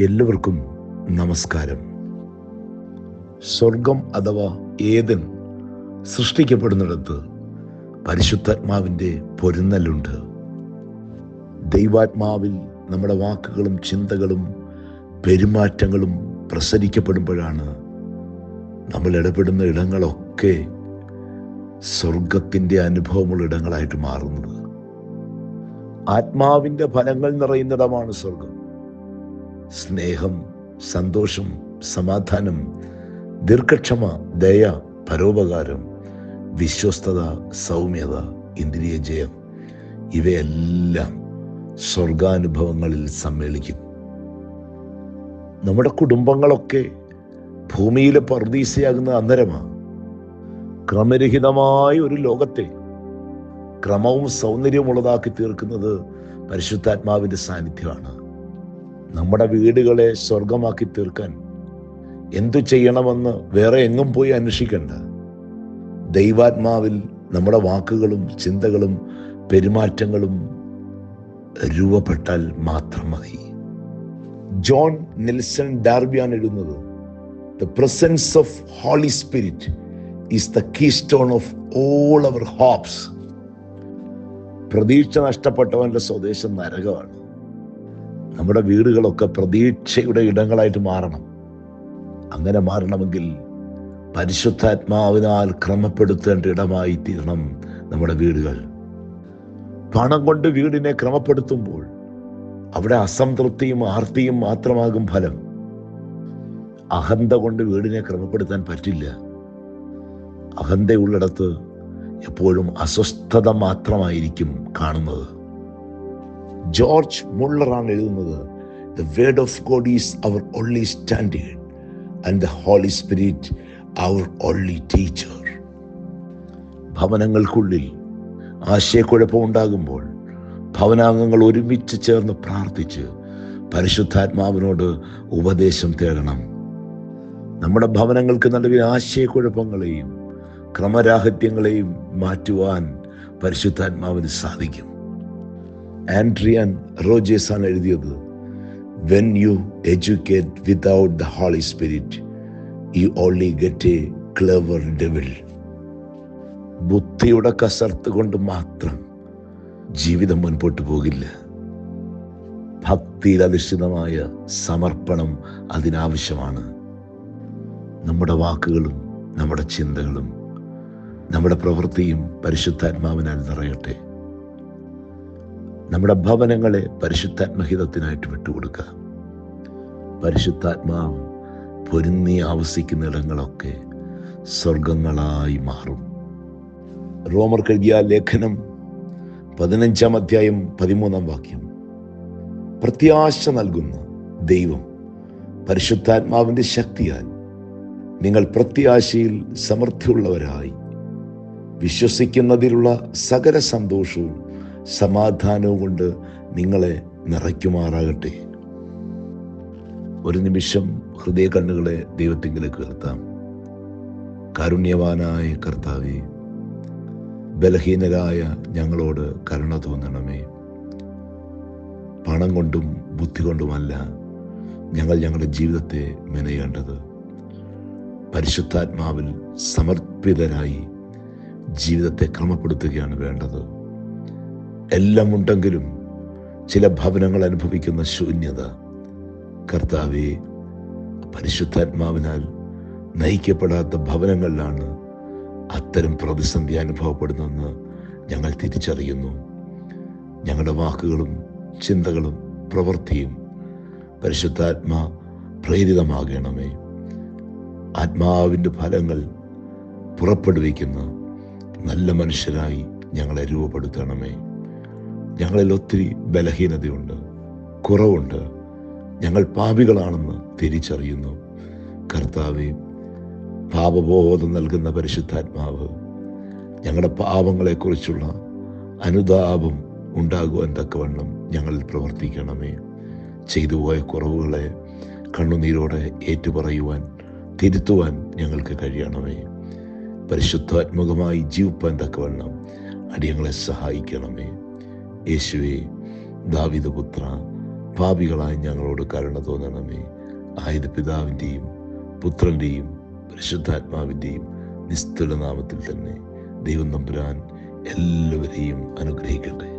എല്ലാവർക്കും നമസ്കാരം. സ്വർഗം അഥവാ ഏതൻ സൃഷ്ടിക്കപ്പെടുന്നിടത്ത് പരിശുദ്ധാത്മാവിന്റെ പൊരുന്നലുണ്ട് ദൈവാത്മാവിൽ നമ്മുടെ വാക്കുകളും ചിന്തകളും പെരുമാറ്റങ്ങളും പ്രസരിക്കപ്പെടുമ്പോഴാണ് നമ്മൾ ഇടപെടുന്ന ഇടങ്ങളൊക്കെ സ്വർഗത്തിന്റെ അനുഭവമുള്ള ഇടങ്ങളായിട്ട് മാറുന്നത്. ആത്മാവിന്റെ ഫലങ്ങൾ നിറയുന്നിടമാണ് സ്വർഗം. സ്നേഹം സന്തോഷം സമാധാനം ദീർഘക്ഷമ ദയ പരോപകാരം വിശ്വസ്തത സൗമ്യത ഇന്ദ്രിയ ജയം ഇവയെല്ലാം സ്വർഗാനുഭവങ്ങളിൽ സമ്മേളിക്കും. നമ്മുടെ കുടുംബങ്ങളൊക്കെ ഭൂമിയിലെ പർദീസയാകുന്ന അന്നരമാണ് ക്രമരഹിതമായ ഒരു ലോകത്തെ ക്രമവും സൗന്ദര്യവും ഉള്ളതാക്കി തീർക്കുന്നത് പരിശുദ്ധാത്മാവിന്റെ സാന്നിധ്യമാണ്. നമ്മുടെ വീടുകളെ സ്വർഗമാക്കി തീർക്കാൻ എന്തു ചെയ്യണമെന്ന് വേറെ എങ്ങും പോയി അന്വേഷിക്കണ്ട. ദൈവാത്മാവിൽ നമ്മുടെ വാക്കുകളും ചിന്തകളും പെരുമാറ്റങ്ങളും രൂപപ്പെട്ടാൽ മാത്രം മതി. ജോൺ നെൽസൺ ഡാർബിയാണ് എഴുതുന്നത് the presence of Holy Spirit is the keystone of all our hopes പ്രതീക്ഷ നഷ്ടപ്പെട്ടവന്റെ സ്വദേശം നരകമാണ്. നമ്മുടെ വീടുകളൊക്കെ പ്രതീക്ഷയുടെ ഇടങ്ങളായിട്ട് മാറണം. അങ്ങനെ മാറണമെങ്കിൽ പരിശുദ്ധാത്മാവിനാൽ ക്രമപ്പെടുത്തേണ്ട ഇടമായി തീരണം നമ്മുടെ വീടുകൾ. പണം കൊണ്ട് വീടിനെ ക്രമപ്പെടുത്തുമ്പോൾ അവിടെ അസംതൃപ്തിയും ആർത്തിയും മാത്രമാകും ഫലം. അഹന്ത കൊണ്ട് വീടിനെ ക്രമപ്പെടുത്താൻ പറ്റില്ല. അഹന്തയുള്ളിടത്ത് എപ്പോഴും അസ്വസ്ഥത മാത്രമായിരിക്കും കാണുന്നത്. ജോർജ് മുള്ളറാണ് എഴുതുന്നത് the word of God is our only standard and the Holy Spirit our only teacher ഭവനങ്ങൾക്കുള്ളിൽ ആശയക്കുഴപ്പം ഉണ്ടാകുമ്പോൾ ഭവനാംഗങ്ങൾ ഒരുമിച്ച് ചേർന്ന് പ്രാർത്ഥിച്ച് പരിശുദ്ധാത്മാവിനോട് ഉപദേശം തേടണം. നമ്മുടെ ഭവനങ്ങൾക്ക് നടുവിൽ ആശയക്കുഴപ്പങ്ങളെയും ക്രമരാഹിത്യങ്ങളെയും മാറ്റുവാൻ പരിശുദ്ധാത്മാവിന് സാധിക്കും. ആൻഡ്രിയൻ റോജേസ് ആണ് എഴുതിയത്. When you educate without the Holy Spirit you only get a clever devil ബുദ്ധിയുടെ കസർത്ത് കൊണ്ട് മാത്രം ജീവിതം മുൻപോട്ട് പോകില്ല. ഭക്തിയിൽ അധിഷ്ഠിതമായ സമർപ്പണം അതിനാവശ്യമാണ്. നമ്മുടെ വാക്കുകളും നമ്മുടെ ചിന്തകളും നമ്മുടെ പ്രവൃത്തിയും പരിശുദ്ധാത്മാവിനാൽ നിറയട്ടെ. നമ്മുടെ ഭവനങ്ങളെ പരിശുദ്ധാത്മഹിതത്തിനായിട്ട് വിട്ടുകൊടുക്കുക. പരിശുദ്ധാത്മാവ് പൊരുന്നി ആവസിക്കുന്ന ഇടങ്ങളൊക്കെ സ്വർഗങ്ങളായി മാറും. റോമർ കഴുകിയ ലേഖനം പതിനഞ്ചാം അധ്യായം പതിമൂന്നാം വാക്യം. പ്രത്യാശ നൽകുന്ന ദൈവം പരിശുദ്ധാത്മാവിന്റെ ശക്തിയാൽ നിങ്ങൾ പ്രത്യാശയിൽ സമൃദ്ധിയുള്ളവരായി വിശ്വസിക്കുന്നതിലുള്ള സകല സന്തോഷവും സമാധാനവും കൊണ്ട് നിങ്ങളെ നിറയ്ക്കുമാറാകട്ടെ. ഒരു നിമിഷം ഹൃദയ കണ്ണുകളെ ദൈവത്തിങ്കിലേക്ക് ഉയർത്താം. കാരുണ്യവാനായ കർത്താവെ ബലഹീനരായ ഞങ്ങളോട് കരുണ തോന്നണമേ. പണം കൊണ്ടും ബുദ്ധി കൊണ്ടുമല്ല ഞങ്ങൾ ഞങ്ങളുടെ ജീവിതത്തെ മെനയേണ്ടത്. പരിശുദ്ധാത്മാവിൽ സമർപ്പിതരായി ജീവിതത്തെ ക്രമപ്പെടുത്തുകയാണ് വേണ്ടത്. എല്ലാം ഉണ്ടെങ്കിലും ചില ഭവനങ്ങൾ അനുഭവിക്കുന്ന ശൂന്യത കർത്താവെ പരിശുദ്ധാത്മാവിനാൽ നയിക്കപ്പെടാത്ത ഭവനങ്ങളിലാണ് അത്തരം പ്രതിസന്ധി അനുഭവപ്പെടുന്നതെന്ന് ഞങ്ങൾ തിരിച്ചറിയുന്നു. ഞങ്ങളുടെ വാക്കുകളും ചിന്തകളും പ്രവൃത്തിയും പരിശുദ്ധാത്മാ പ്രേരിതമാകണമേ. ആത്മാവിന്റെ ഫലങ്ങൾ പുറപ്പെടുവിക്കുന്ന നല്ല മനുഷ്യരായി ഞങ്ങളെ രൂപപ്പെടുത്തണമേ. ഞങ്ങളിൽ ഒത്തിരി ബലഹീനതയുണ്ട് കുറവുണ്ട്. ഞങ്ങൾ പാപികളാണെന്ന് തിരിച്ചറിയുന്നു. കർത്താവെ പാപബോധം നൽകുന്ന പരിശുദ്ധാത്മാവ് ഞങ്ങളുടെ പാപങ്ങളെക്കുറിച്ചുള്ള അനുതാപം ഉണ്ടാകുവാൻ തക്കവണ്ണം ഞങ്ങളിൽ പ്രവർത്തിക്കണമേ. ചെയ്തുപോയ കുറവുകളെ കണ്ണുനീരോടെ ഏറ്റുപറയുവാൻ തിരുത്തുവാൻ ഞങ്ങൾക്ക് കഴിയണമേ. പരിശുദ്ധാത്മകമായി ജീവിപ്പാൻ തക്കവണ്ണം അടിയങ്ങളെ സഹായിക്കണമേ. യേശുവെ ദാവിദപുത്ര പാപികളായി ഞങ്ങളോട് കരുണ തോന്നണമേ. ആയത് പിതാവിന്റെയും പുത്രന്റെയും പരിശുദ്ധാത്മാവിന്റെയും നിസ്തുല നാമത്തിൽ തന്നെ ദൈവം നമ്പുരാൻ എല്ലാവരെയും അനുഗ്രഹിക്കട്ടെ.